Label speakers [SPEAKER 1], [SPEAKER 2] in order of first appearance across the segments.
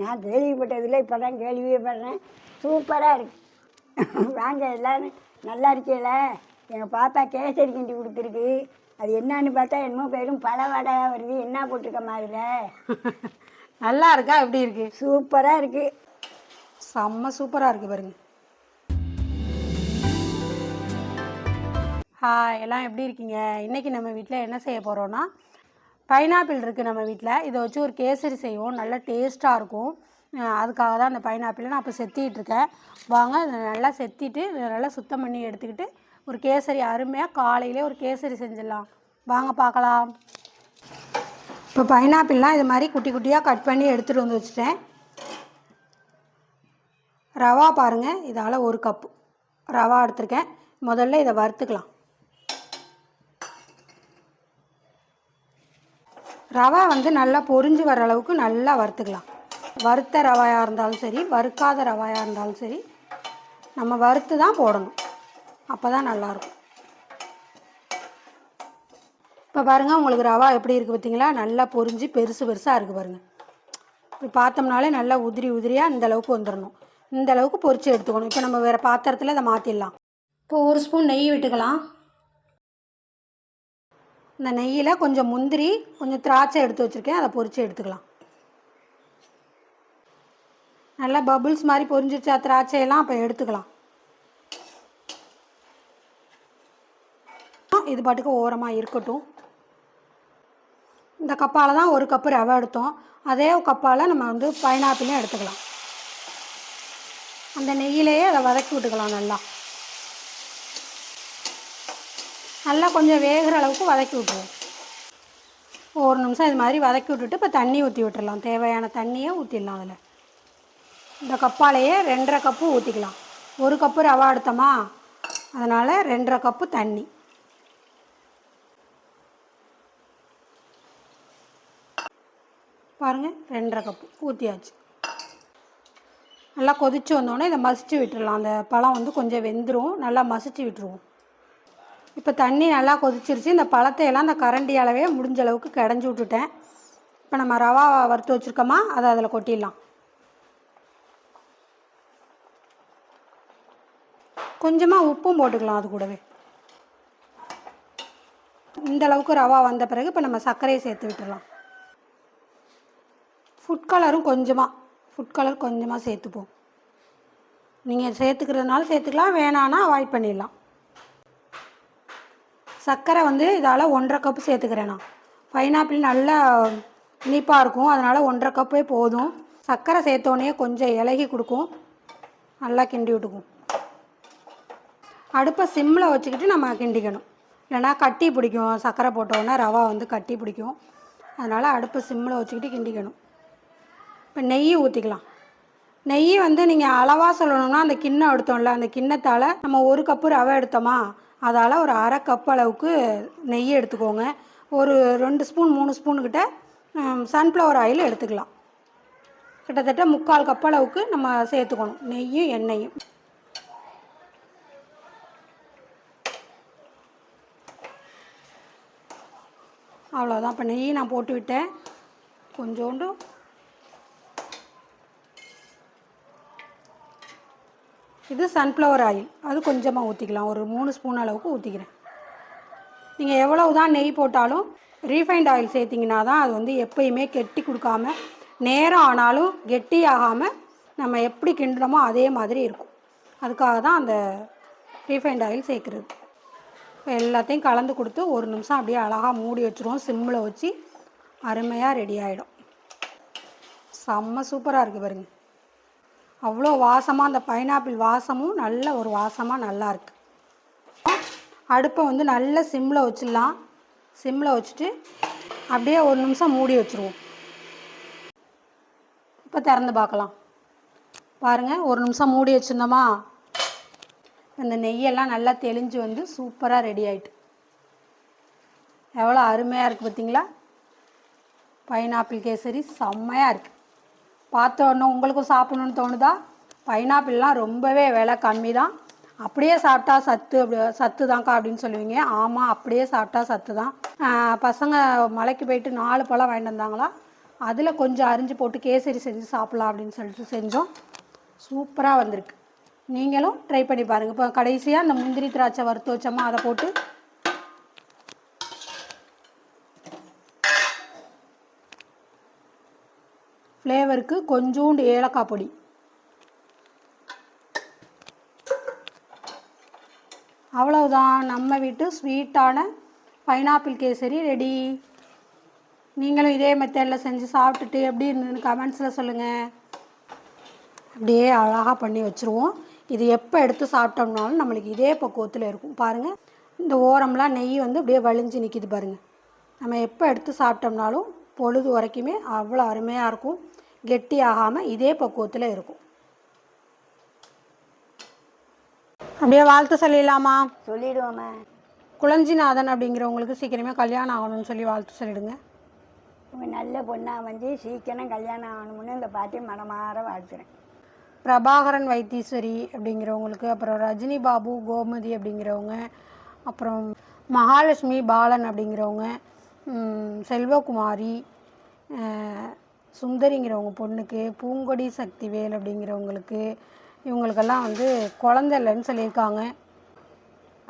[SPEAKER 1] நான் கேள்விப்பட்டதில்லை இப்போ தான் கேள்விப்படுறேன் சூப்பராக இருக்கு. வாங்க எல்லாரும் நல்லா இருக்கீங்கள? எங்கள் பாப்பா கேசரி கிண்டி கொடுத்துருக்கு. அது என்னன்னு பார்த்தா என்னமோ பேரும் பல வடை வருது. என்ன போட்டிருக்க மாதிரில
[SPEAKER 2] நல்லா இருக்கா? எப்படி இருக்கு?
[SPEAKER 1] சூப்பராக இருக்குது
[SPEAKER 2] செம்ம சூப்பராக இருக்கு பாருங்க. ஹாய் எல்லாம் எப்படி இருக்கீங்க? இன்னைக்கு நம்ம வீட்டில் என்ன செய்ய போகிறோன்னா பைனாப்பிள் இருக்குது நம்ம வீட்டில் இதை வச்சு ஒரு கேசரி செய்வோம். நல்லா டேஸ்ட்டாக இருக்கும். அதுக்காக தான் அந்த பைனாப்பிளை நான் இப்போ செத்திகிட்ருக்கேன் வாங்க இதை நல்லா செத்திட்டு இதை நல்லா சுத்தம் பண்ணி எடுத்துக்கிட்டு ஒரு கேசரி அருமையாக காலையிலே ஒரு கேசரி செஞ்சிடலாம். வாங்க பார்க்கலாம். இப்போ பைனாப்பிள்லாம் இது மாதிரி குட்டி குட்டியாக கட் பண்ணி எடுத்துகிட்டு வந்து வச்சுட்டேன். ரவா பாருங்கள் இதால் ஒரு கப்பு. ரவா எடுத்திருக்கேன். முதல்ல இதை வறுத்துக்கலாம். ரவா வந்து நல்லா பொரிஞ்சு வர அளவுக்கு நல்லா வறுத்துக்கலாம். வறுத்த ரவாயாக இருந்தாலும் சரி வறுக்காத ரவாயாக இருந்தாலும் சரி நம்ம வறுத்து தான் போடணும். அப்போ தான் நல்லாயிருக்கும். இப்போ பாருங்கள் உங்களுக்கு ரவா எப்படி இருக்குது பார்த்தீங்களா? நல்லா பொரிஞ்சு பெருசு பெருசாக இருக்குது பாருங்கள் இப்படி பார்த்தோம்னாலே நல்லா உதிரி உதிரியாக இந்த அளவுக்கு வந்துடணும். இந்த அளவுக்கு பொரிச்சு எடுத்துக்கணும். இப்போ நம்ம வேறு பாத்திரத்தில் இதை மாற்றிடலாம் இப்போ ஒரு ஸ்பூன் நெய் விட்டுக்கலாம். இந்த நெய்யில் கொஞ்சம் முந்திரி கொஞ்சம் திராட்சை எடுத்து வச்சுருக்கேன். அதை பொரிச்சு எடுத்துக்கலாம். நல்லா பபுள்ஸ் மாதிரி பொரிஞ்சிருச்சா. திராட்சையெல்லாம் அப்போ எடுத்துக்கலாம். இது பாட்டுக்கு ஓரமாக இருக்கட்டும். இந்த கப்பால் தான் ஒரு கப்பு ரவை எடுத்தோம். அதே கப்பால் நம்ம வந்து பைனாப்பிளையும் எடுத்துக்கலாம். அந்த நெய்யிலேயே அதை வதக்கி விட்டுக்கலாம் நல்லா. நல்லா கொஞ்சம் வேகிற அளவுக்கு வதக்கி விட்டுருவோம். ஒரு நிமிஷம் இது மாதிரி வதக்கி விட்டுட்டு இப்போ தண்ணி ஊற்றி விட்டுடலாம் தேவையான தண்ணியை ஊற்றிடலாம் அதில். இந்த கப்பாலேயே ரெண்டரை கப்பு ஊற்றிக்கலாம் ஒரு கப்பு ரவா எடுத்தோமா? அதனால் ரெண்டரை கப்பு தண்ணி. பாருங்கள் ரெண்டரை கப்பு ஊற்றியாச்சு நல்லா கொதிச்சு வந்தோடனே இதை மசிச்சு விட்டுடலாம் அந்த பழம் வந்து கொஞ்சம் வெந்துடும் நல்லா மசிச்சு விட்டுருவோம். இப்போ தண்ணி நல்லா கொதிச்சிருச்சு. இந்த பழத்தையெல்லாம் அந்த கரண்டி அளவே முடிஞ்ச அளவுக்கு கடைஞ்சி விட்டுட்டேன். இப்போ நம்ம ரவா வறுத்து வச்சுருக்கோமா அதை அதில் கொட்டிடலாம். கொஞ்சமாக உப்பும் போட்டுக்கலாம் அது கூடவே. இந்த அளவுக்கு ரவா வந்த பிறகு இப்போ நம்ம சர்க்கரையை சேர்த்து விட்டுடலாம். ஃபுட் கலரும் கொஞ்சமாக ஃபுட் கலர் கொஞ்சமாக சேர்த்துப்போம். நீங்கள் சேர்த்துக்கிறதுனால சேர்த்துக்கலாம் வேணான்னா அவாய்ட் பண்ணிடலாம். சர்க்கரை வந்து இதால் ஒன்றரை கப்பு சேர்த்துக்கிறேன் நான் பைனாப்பிள் நல்லா இனிப்பாக இருக்கும். அதனால் ஒன்றரை கப்பே போதும். சர்க்கரை சேர்த்தோடனே கொஞ்சம் இலகி கொடுக்கும். நல்லா கிண்டி விட்டுக்கும். அடுப்பை சிம்மில் வச்சுக்கிட்டு நம்ம கிண்டிக்கணும். இல்லைனா கட்டி பிடிக்கும். சர்க்கரை போட்டோன்னே ரவா வந்து கட்டி பிடிக்கும். அதனால் அடுப்பை சிம்மில் வச்சுக்கிட்டு கிண்டிக்கணும். இப்போ நெய் ஊற்றிக்கலாம் நெய் வந்து நீங்கள் அளவாக சொல்லணும்னா அந்த கிண்ணம் எடுத்தோம்ல அந்த கிண்ணத்தால் நம்ம ஒரு கப்பு ரவை எடுத்தோமா அதால் ஒரு அரை கப் அளவுக்கு நெய் எடுத்துக்கோங்க. ஒரு ரெண்டு ஸ்பூன் மூணு ஸ்பூனுக்கிட்ட சன்ஃப்ளவர் ஆயில் எடுத்துக்கலாம். கிட்டத்தட்ட முக்கால் கப் அளவுக்கு நம்ம சேர்த்துக்கணும். நெய்யும் எண்ணெயும். அவ்வளோதான் இப்போ நெய் நான் போட்டு விட்டேன். கொஞ்சோண்டு இது சன்ஃப்ளவர் ஆயில் அது கொஞ்சமாக ஊற்றிக்கலாம் ஒரு மூணு ஸ்பூன் அளவுக்கு ஊற்றிக்கிறேன் நீங்கள் எவ்வளவு தான் நெய் போட்டாலும் ரீஃபைண்ட் ஆயில் சேர்த்திங்கன்னா தான் அது வந்து எப்பயுமே கெட்டி கொடுக்காம நேரம் ஆனாலும் கெட்டி ஆகாமல் நம்ம எப்படி கிண்டுறோமோ அதே மாதிரி இருக்கும். அதுக்காக தான் அந்த ரீஃபைண்ட் ஆயில் சேர்க்குறது. இப்போ எல்லாத்தையும் கலந்து கொடுத்து ஒரு நிமிஷம் அப்படியே அழகாக மூடி வச்சுருவோம். சிம்மில் வச்சு அருமையாக ரெடி ஆகிடும் செம்ம சூப்பராக இருக்குது பாருங்கள் அவ்வளோ வாசமாக அந்த பைனாப்பிள் வாசமும் நல்ல ஒரு வாசமாக நல்லாயிருக்கு அடுப்பை வந்து நல்ல சிம்மில் வச்சிடலாம். சிம்மில் வச்சுட்டு அப்படியே ஒரு நிமிஷம் மூடி வச்சுருவோம். இப்போ திறந்து பார்க்கலாம். பாருங்கள் ஒரு நிமிஷம் மூடி வச்சுருந்தோமா? இந்த நெய்யெல்லாம் நல்லா தெளிஞ்சு வந்து சூப்பராக ரெடி ஆகிட்டு எவ்வளோ அருமையாக இருக்குது பார்த்தீங்களா பைனாப்பிள் கேசரி செம்மையாக இருக்குது பார்த்தோன்னே உங்களுக்கும் சாப்பிட்ணுன்னு தோணுதா? பைனாப்பிள்லாம் ரொம்பவே விலை கம்மி தான் அப்படியே சாப்பிட்டா சத்து அப்படி சத்து தான்க்கா அப்படின்னு சொல்லுவீங்க. ஆமாம் அப்படியே சாப்பிட்டா சத்து தான் பசங்க மலைக்கு போயிட்டு நாலு பழம் வாங்கிட்டு வந்தாங்களா? அதில் கொஞ்சம் அரிஞ்சு போட்டு கேசரி செஞ்சு சாப்பிட்லாம் அப்படின்னு சொல்லிட்டு செஞ்சோம். சூப்பராக வந்திருக்கு. நீங்களும் ட்ரை பண்ணி பாருங்கள் இப்போ கடைசியாக இந்த முந்திரி திராட்சை வறுத்து வச்சோமா அதை போட்டு ஃப்ளேவருக்கு கொஞ்சோண்டு ஏலக்காய் பொடி. அவ்வளவுதான். நம்ம வீட்டு ஸ்வீட்டான பைனாப்பிள் கேசரி ரெடி. நீங்களும் இதே மெத்தடில் செஞ்சு சாப்பிட்டுட்டு எப்படி இருந்ததுன்னு கமெண்ட்ஸில் சொல்லுங்கள் அப்படியே அழகாக பண்ணி வச்சுருவோம். இது எப்போ எடுத்து சாப்பிட்டோம்னாலும் நம்மளுக்கு இதே பக்குவத்தில் இருக்கும். பாருங்கள் இந்த ஓரம்லாம் நெய் வந்து அப்படியே வழிஞ்சு நிற்கிது பாருங்கள் நம்ம எப்போ எடுத்து சாப்பிட்டோம்னாலும் பொழுது வரைக்குமே அவ்வளோ அருமையாக இருக்கும். கெட்டி ஆகாமல் இதே பக்குவத்தில் இருக்கும். அப்படியே வாழ்த்து சொல்லிடலாமா?
[SPEAKER 1] சொல்லிடுவோமே.
[SPEAKER 2] குளஞ்சிநாதன் அப்படிங்கிறவங்களுக்கு சீக்கிரமே கல்யாணம் ஆகணும்னு சொல்லி வாழ்த்து சொல்லிடுங்க.
[SPEAKER 1] நல்ல பொண்ணாக வந்து சீக்கிரம் கல்யாணம் ஆகணும்னு இந்த பாட்டி மனமாற வாழ்த்துறேன்.
[SPEAKER 2] பிரபாகரன் வைத்தீஸ்வரி அப்படிங்கிறவங்களுக்கு அப்புறம் ரஜினி பாபு கோமதி அப்படிங்கிறவங்க அப்புறம் மகாலட்சுமி பாலன் அப்படிங்கிறவங்க செல்வகுமாரி சுந்தரிங்கிறவங்க பொண்ணுக்கு பூங்கொடி சக்திவேல் அப்படிங்கிறவங்களுக்கு இவங்களுக்கெல்லாம் வந்து குழந்தை இல்லைன்னு சொல்லியிருக்காங்க.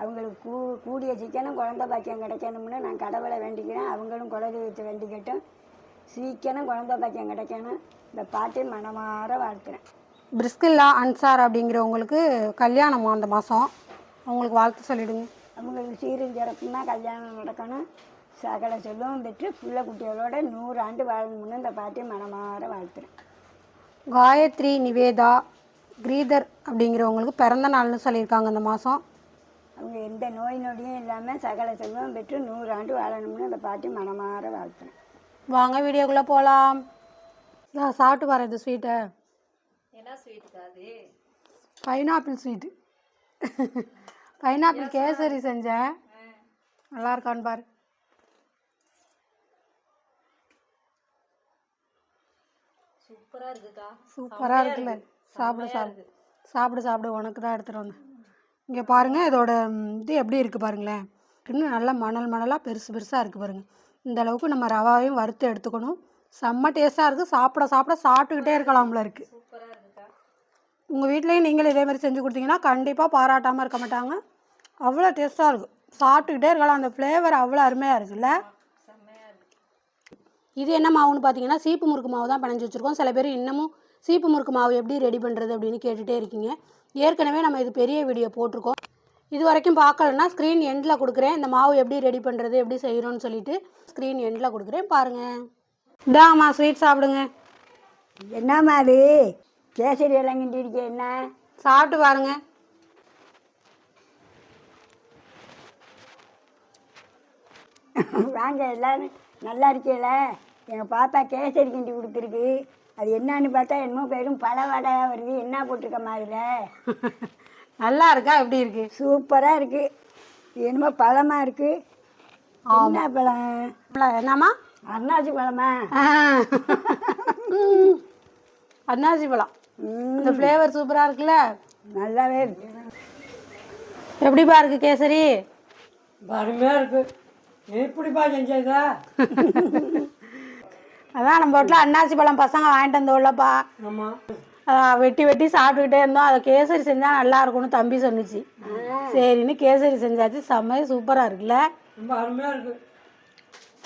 [SPEAKER 1] அவங்களுக்கு கூ கூடிய சீக்கிரம் குழந்த பாக்கியம் கிடைக்கணும்னு நான் கடவுளை வேண்டிக்கிறேன். அவங்களும் குலதெய்வத்தை வேண்டிக்கட்டும். சீக்கிரம் குழந்த பாக்கியம் கிடைக்கணும். இந்த பாட்டி மனமாற வாழ்த்துறேன்.
[SPEAKER 2] பிரிஸ்கில்லா அன்சார் அப்படிங்கிறவங்களுக்கு கல்யாணமா அந்த மாதம் அவங்களுக்கு வாழ்த்து சொல்லிடுங்க.
[SPEAKER 1] அவங்களுக்கு சீரும் சிறப்புமா கல்யாணம் நடக்கணும். சகல செல்வம் பெற்று புள்ள குட்டிகளோட நூறு ஆண்டு வாழணும்னு இந்த பாட்டி மனமாற வாழ்த்துறேன்.
[SPEAKER 2] காயத்ரி நிவேதா கிரீதர் அப்படிங்கிறவங்களுக்கு பிறந்த நாள்னு சொல்லியிருக்காங்க இந்த மாதம்
[SPEAKER 1] அவங்க எந்த நோய் நொடியும் இல்லாமல் சகல செல்வம் பெற்று நூறு ஆண்டு வாழணும்னு இந்த பாட்டி மனமாற வாழ்த்துறேன்.
[SPEAKER 2] வாங்க வீடியோக்குள்ளே போகலாம் நான் சாப்பிட்டு வரேன் இந்த ஸ்வீட்டை
[SPEAKER 3] என்ன ஸ்வீட்டுக்கா அது
[SPEAKER 2] பைனாப்பிள் ஸ்வீட்டு பைனாப்பிள் கேசரி செஞ்சேன். நல்லா இருக்கான்னு பாரு.
[SPEAKER 3] சூப்பரா இருக்குக்கா.
[SPEAKER 2] சூப்பராக இருக்குல்ல. சாப்பிடு சாப்பிடு. சாப்பிடு சாப்பிடு. உனக்கு தான் எடுத்துகிட்டு வந்தேன் இங்கே பாருங்கள் இதோட இது எப்படி இருக்குது பாருங்களேன். இன்னும் நல்லா மணல் மணலாக பெருசு பெருசாக இருக்குது பாருங்கள் இந்த அளவுக்கு நம்ம ரவாவையும் வறுத்து எடுத்துக்கணும். செம்ம டேஸ்ட்டாக இருக்குது சாப்பிட சாப்பிட சாப்பிட்டுக்கிட்டே இருக்கலாம்ல இருக்குது உங்கள் வீட்லேயும் நீங்களும் இதே மாதிரி செஞ்சு கொடுத்தீங்கன்னா கண்டிப்பாக பாராட்டாமல் இருக்க மாட்டாங்க. அவ்வளோ டேஸ்ட்டாக இருக்கும். சாப்பிட்டுக்கிட்டே இருக்கலாம். அந்த ஃப்ளேவர் அவ்வளோ அருமையாக இருக்குல்ல. இது என்ன மாவுன்னு பார்த்தீங்கன்னா சீப்பு முறுக்கு மாவு தான் பிணைஞ்சு வச்சுருக்கோம். சில பேர் இன்னமும் சீப்பு முறுக்கு மாவு எப்படி ரெடி பண்ணுறது அப்படின்னு கேட்டுகிட்டே இருக்கீங்க. ஏற்கனவே நம்ம இது பெரிய வீடியோ போட்டிருக்கோம். இது வரைக்கும் பார்க்கலன்னா ஸ்க்ரீன் எண்டில் கொடுக்குறேன். இந்த மாவு எப்படி ரெடி பண்ணுறது எப்படி செய்கிறோன்னு சொல்லிட்டு ஸ்க்ரீன் எண்டில் கொடுக்குறேன். பாருங்கள் இதாம்மா ஸ்வீட் சாப்பிடுங்க.
[SPEAKER 1] என்னம்மா அது? கேசரி எல்லாம் கிண்டிருக்க என்ன?
[SPEAKER 2] சாப்பிட்டு பாருங்க.
[SPEAKER 1] வாங்க எல்லாரும் நல்லா இருக்கீல எங்கள் பாப்பா கேசரி கிண்டி கொடுத்துருக்கு. அது என்னன்னு பார்த்தா என்னமோ பேரும் பல வடை வருது. என்ன போட்டிருக்க மாதிரில
[SPEAKER 2] நல்லா இருக்கா? எப்படி இருக்கு?
[SPEAKER 1] சூப்பராக இருக்குது என்னமோ பழமாக இருக்குது என்ன பழம்?
[SPEAKER 2] என்னம்மா?
[SPEAKER 1] அருணாச்சி பழமா.
[SPEAKER 2] அன்னாசி பழம். இந்த ஃப்ளேவர் சூப்பராக இருக்குல்ல?
[SPEAKER 1] நல்லாவே இருக்கு.
[SPEAKER 2] எப்படிப்பா இருக்கு கேசரி?
[SPEAKER 4] அருமையாக இருக்கு. எப்படிப்பா செஞ்சதா
[SPEAKER 2] அதான் நம்ம வீட்டில் அன்னாசி பழம் பசங்க வாங்கிட்டு வந்தோம்லப்பா
[SPEAKER 4] ஆமாம்
[SPEAKER 2] வெட்டி வெட்டி சாப்பிட்டுக்கிட்டே இருந்தோம். அதை கேசரி செஞ்சால் நல்லா இருக்கும்னு தம்பி சொன்னுச்சு. சரின்னு கேசரி செஞ்சாச்சு. செம்ம சூப்பராக இருக்குல்ல?
[SPEAKER 4] ரொம்ப அருமையாக இருக்கு.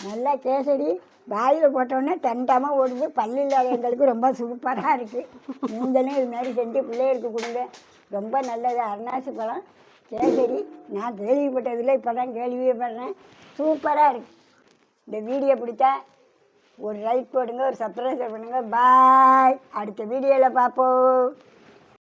[SPEAKER 1] நல்லா கேசரி வாயில் போட்டோடனே தண்டாமல் ஓடுது. பல்லு இல்லாதவங்களுக்கு ரொம்ப சூப்பராக இருக்குது நீங்களும் இது மாதிரி செஞ்சு பிள்ளைகளுக்கு கொடுங்க. ரொம்ப நல்லது. அருணாசி பழம் கேசரி நான் கேள்விப்பட்டதில்லை இப்போ தான் கேள்விப்படுறேன் சூப்பராக இருக்கு. இந்த வீடியோ பிடிச்சா ஒரு லைக் போடுங்க ஒரு சப்ஸ்கிரைப் பண்ணுங்கள் பாய் அடுத்த வீடியோவில் பார்ப்போம்.